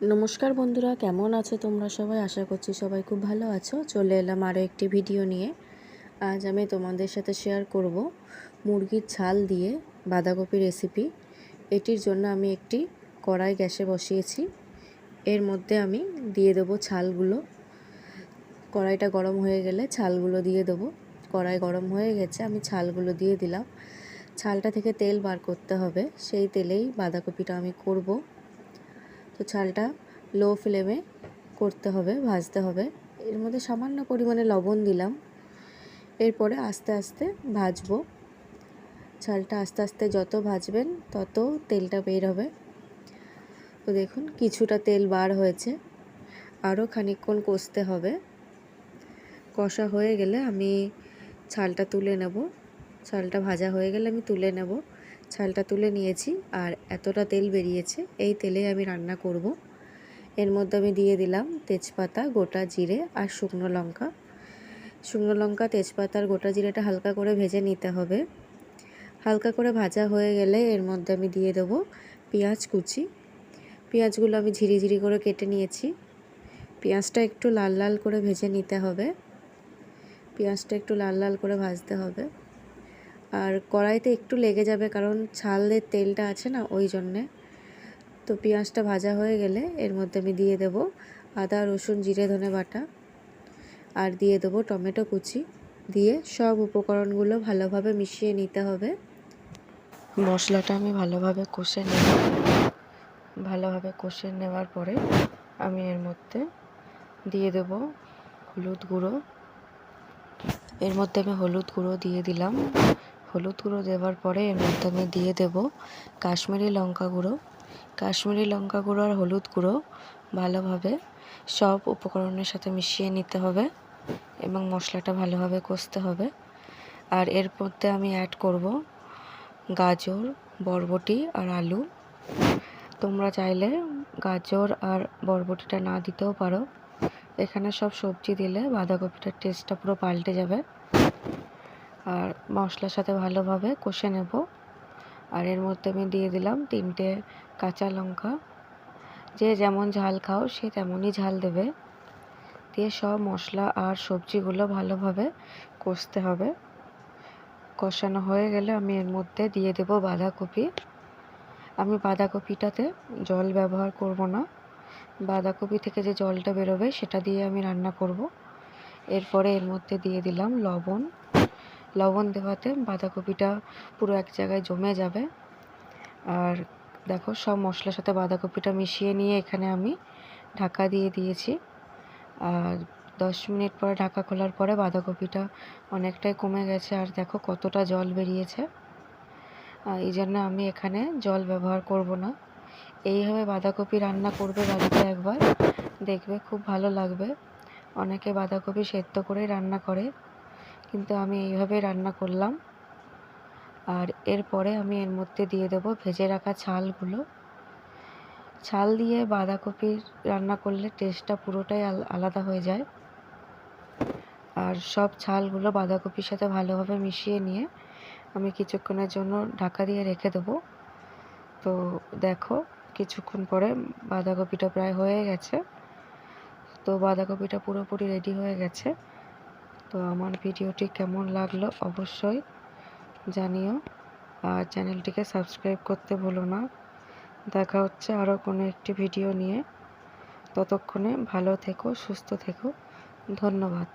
নমস্কার বন্ধুরা, কেমন আছো তোমরা সবাই? আশা করছি সবাই খুব ভালো আছো। চলে এলাম আরও একটি ভিডিও নিয়ে। আজ আমি তোমাদের সাথে শেয়ার করব মুরগির ছাল দিয়ে বাঁধাকপি রেসিপি এটির জন্য আমি একটি কড়াই গ্যাসে বসিয়েছি। এর মধ্যে আমি দিয়ে দেবো ছালগুলো। কড়াইটা গরম হয়ে গেলে ছালগুলো দিয়ে দেবো। কড়াই গরম হয়ে গেছে, আমি ছালগুলো দিয়ে দিলাম। ছালটা থেকে তেল বার করতে হবে। সেই তেলেই বাঁধাকপিটা আমি করব। তো চালটা লো ফ্লেমে করতে হবে, ভাজতে হবে। এর মধ্যে সামান্য পরিমাণে লবণ দিলাম। এরপরে আস্তে আস্তে ভাজবো। চালটা আস্তে আস্তে যত ভাজবেন তত তেলটা বের হবে। তো দেখুন কিছুটা তেল বার হয়েছে। আরও খানিকক্ষণ কষতে হবে। কষা হয়ে গেলে আমি ছালটা তুলে নেব। চালটা ভাজা হয়ে গেলে আমি তুলে নেব। ছালটা তুলে নিয়েছি আর এতটা তেল বেরিয়েছে, এই তেলে আমি রান্না করব। এর মধ্যে আমি দিয়ে দিলাম তেজপাতা, গোটা জিরে আর শুকনো লঙ্কা। শুকনো লঙ্কা তেজপাতা আর গোটা জিরেটা হালকা করে ভেজে নিতে হবে। হালকা করে ভাজা হয়ে গেলে এর মধ্যে আমি দিয়ে দেব পেঁয়াজ কুচি। পেঁয়াজগুলো আমি ঝিরি ঝিরি করে কেটে নিয়েছি। পেঁয়াজটা একটু লাল লাল করে ভেজে নিতে হবে। পেঁয়াজটা একটু লাল লাল করে ভাজতে হবে। আর কড়াইতে একটু লেগে যাবে কারণ ছালের তেলটা আছে না ওই জন্যে। তো পেঁয়াজটা ভাজা হয়ে গেলে এর মধ্যে আমি দিয়ে দেব আদা, রসুন, জিরে, ধনে বাটা আর দিয়ে দেবো টমেটো কুচি দিয়ে সব উপকরণগুলো ভালোভাবে মিশিয়ে নিতে হবে। মশলাটা আমি ভালোভাবে কষে নেব। ভালোভাবে কষে নেওয়ার পরে আমি এর মধ্যে দিয়ে দেব হলুদ গুঁড়ো। এর মধ্যে আমি হলুদ গুঁড়ো দিয়ে দিলাম। হলুদ গুঁড়ো দেওয়ার পরে এর মধ্যে আমি দিয়ে দেব কাশ্মীরি লঙ্কা গুঁড়ো। কাশ্মীরি লঙ্কা গুঁড়ো আর হলুদ গুঁড়ো ভালোভাবে সব উপকরণের সাথে মিশিয়ে নিতে হবে এবং মশলাটা ভালোভাবে কষতে হবে। আর এর মধ্যে আমি অ্যাড করব গাজর, বরবটি আর আলু। তোমরা চাইলে গাজর আর বরবটিটা না দিতেও পারো। এখানে সব সবজি দিলে বাঁধাকপিটার টেস্টটা পুরো পাল্টে যাবে। আর মশলার সাথে ভালোভাবে কষে নেব। আর এর মধ্যে আমি দিয়ে দিলাম তিনটে কাঁচা লঙ্কা। যে যেমন ঝাল খাও, সে তেমনই ঝাল দেবে। দিয়ে সব মশলা আর সবজিগুলো ভালোভাবে কষতে হবে। কষানো হয়ে গেলে আমি এর মধ্যে দিয়ে দেব বাঁধাকপি। আমি বাঁধাকপিটাতে জল ব্যবহার করব না। বাঁধাকপি থেকে যে জলটা বেরোবে, সেটা দিয়ে আমি রান্না করব। এরপরে এর মধ্যে দিয়ে দিলাম লবণ। লবণ দেওয়াতে বাঁধাকপিটা পুরো এক জায়গায় জমে যাবে। আর দেখো, সব মশলার সাথে বাঁধাকপিটা মিশিয়ে নিয়ে এখানে আমি ঢাকা দিয়ে দিয়েছি। আর দশ মিনিট পরে ঢাকা খোলার পরে বাঁধাকপিটা অনেকটাই কমে গেছে। আর দেখো, কতটা জল বেরিয়েছে। এই জন্য আমি এখানে জল ব্যবহার করব না। এইভাবে বাঁধাকপি রান্না করবে বাড়িতে একবার, দেখবে খুব ভালো লাগবে। অনেকে বাঁধাকপি সেদ্ধ করেই রান্না করে। কিন্তু আমি এইভাবেই রান্না করলাম। আর এরপরে আমি এর মধ্যে দিয়ে দেবো ভেজে রাখা ছালগুলো। ছাল দিয়ে বাঁধাকপির রান্না করলে টেস্টটা পুরোটাই আলাদা হয়ে যায়। আর সব ছালগুলো বাঁধাকপির সাথে ভালোভাবে মিশিয়ে নিয়ে আমি কিছুক্ষণের জন্য ঢাকা দিয়ে রেখে দেবো। তো দেখো, কিছুক্ষণ পরে বাঁধাকপিটা প্রায় হয়ে গেছে। তো বাঁধাকপিটা পুরোপুরি রেডি হয়ে গেছে। তো আমার ভিডিওটি কেমন লাগল অবশ্যই জানিও। আর চ্যানেলটিকে সাবস্ক্রাইব করতে ভুলো না। দেখা হচ্ছে আরও কোনো একটি ভিডিও নিয়ে। ততক্ষণে ভালো থেকো, সুস্থ থেকো। ধন্যবাদ।